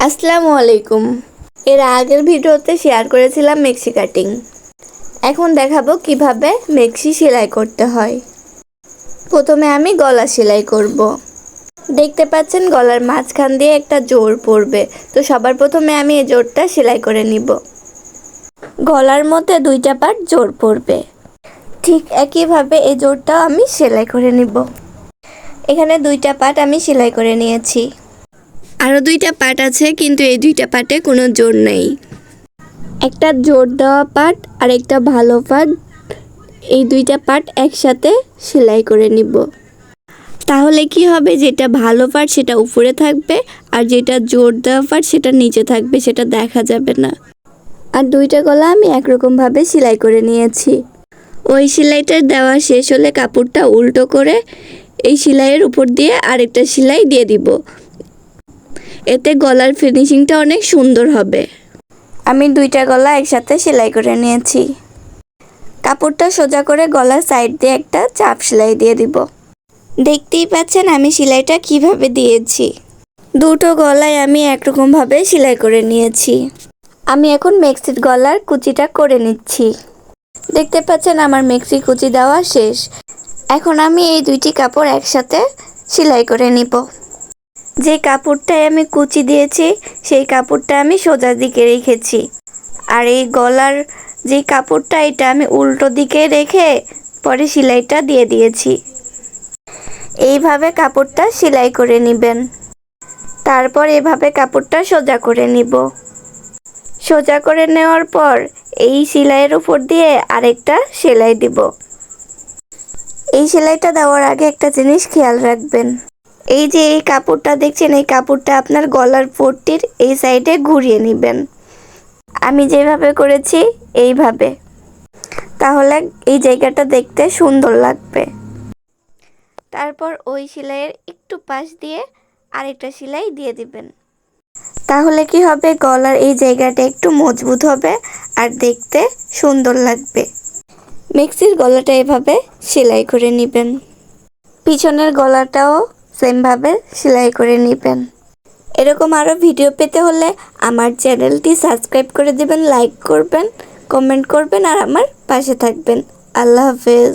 আসসালামু আলাইকুম। এর আগের ভিডিওতে শেয়ার করেছিলাম মেক্সি কাটিং। এখন দেখাবো কীভাবে মেক্সি সেলাই করতে হয়। প্রথমে আমি গলা সেলাই করব। দেখতে পাচ্ছেন গলার মাঝখান দিয়ে একটা জোর পড়বে। তো সবার প্রথমে আমি এই জোরটা সেলাই করে নিব। গলার মধ্যে দুইটা পার্ট জোর পড়বে। ঠিক একইভাবে এই জোরটাও আমি সেলাই করে নিব। এখানে দুইটা পার্ট আমি সেলাই করে নিয়েছি। আরও দুইটা পার্ট আছে, কিন্তু এই দুইটা পার্টে কোনো জোর নেই। একটা জোর দেওয়া পার্ট আর একটা ভালো পার্ট। এই দুইটা পার্ট একসাথে সেলাই করে নিব। তাহলে কি হবে? যেটা ভালো পার্ট সেটা উপরে থাকবে, আর যেটা জোর দেওয়া পার্ট সেটা নিচে থাকবে, সেটা দেখা যাবে না। আর দুইটা গলা আমি একরকমভাবে সেলাই করে নিয়েছি। ওই সেলাইটা দেওয়া শেষ হলে কাপড়টা উল্টো করে এই সেলাইয়ের উপর দিয়ে আরেকটা সেলাই দিয়ে দিব। এতে গলার ফিনিশিংটা অনেক সুন্দর হবে। আমি দুইটা গলা একসাথে সেলাই করে নিয়েছি। কাপড়টা সোজা করে গলার সাইড দিয়ে একটা চাপ সেলাই দিয়ে দিব। দেখতেই পাচ্ছেন আমি সেলাইটা কীভাবে দিয়েছি। দুটো গলায় আমি একরকমভাবে সেলাই করে নিয়েছি। আমি এখন মেক্সির গলার কুচিটা করে নিচ্ছি। দেখতে পাচ্ছেন আমার মেক্সি কুচি দেওয়া শেষ। এখন আমি এই দুইটি কাপড় একসাথে সেলাই করে নিব। যে কাপড়টায় আমি কুচি দিয়েছি, সেই কাপড়টা আমি সোজা দিকে রেখেছি। আর এই গলার যে কাপড়টা, এটা আমি উল্টো দিকে রেখে পরে সেলাইটা দিয়ে দিয়েছি। এইভাবে কাপড়টা সেলাই করে নেবেন। তারপর এভাবে কাপড়টা সোজা করে নিব। সোজা করে নেওয়ার পর এই সেলাইয়ের উপর দিয়ে আরেকটা সেলাই দিব। এই সেলাইটা দেওয়ার আগে একটা জিনিস খেয়াল রাখবেন। এই যে এই কাপড়টা দেখছেন, এই কাপড়টা আপনার গলার পট্টির এই সাইডে ঘুরিয়ে নেবেন। আমি যেভাবে করেছি, এইভাবে। তাহলে এই জায়গাটা দেখতে সুন্দর লাগবে। তারপর ওই সেলাইয়ের একটু পাশ দিয়ে আরেকটা সেলাই দিয়ে দিবেন। তাহলে কি হবে? গলার এই জায়গাটা একটু মজবুত হবে আর দেখতে সুন্দর লাগবে। মিক্সির গলাটা এভাবে সেলাই করে নেবেন। পিছনের গলাটাও সেমভাবে সেলাই করে নেবেন। এরকম আরও ভিডিও পেতে হলে আমার চ্যানেলটি সাবস্ক্রাইব করে দেবেন, লাইক করবেন, কমেন্ট করবেন আর আমার পাশে থাকবেন। আল্লাহ হাফেজ।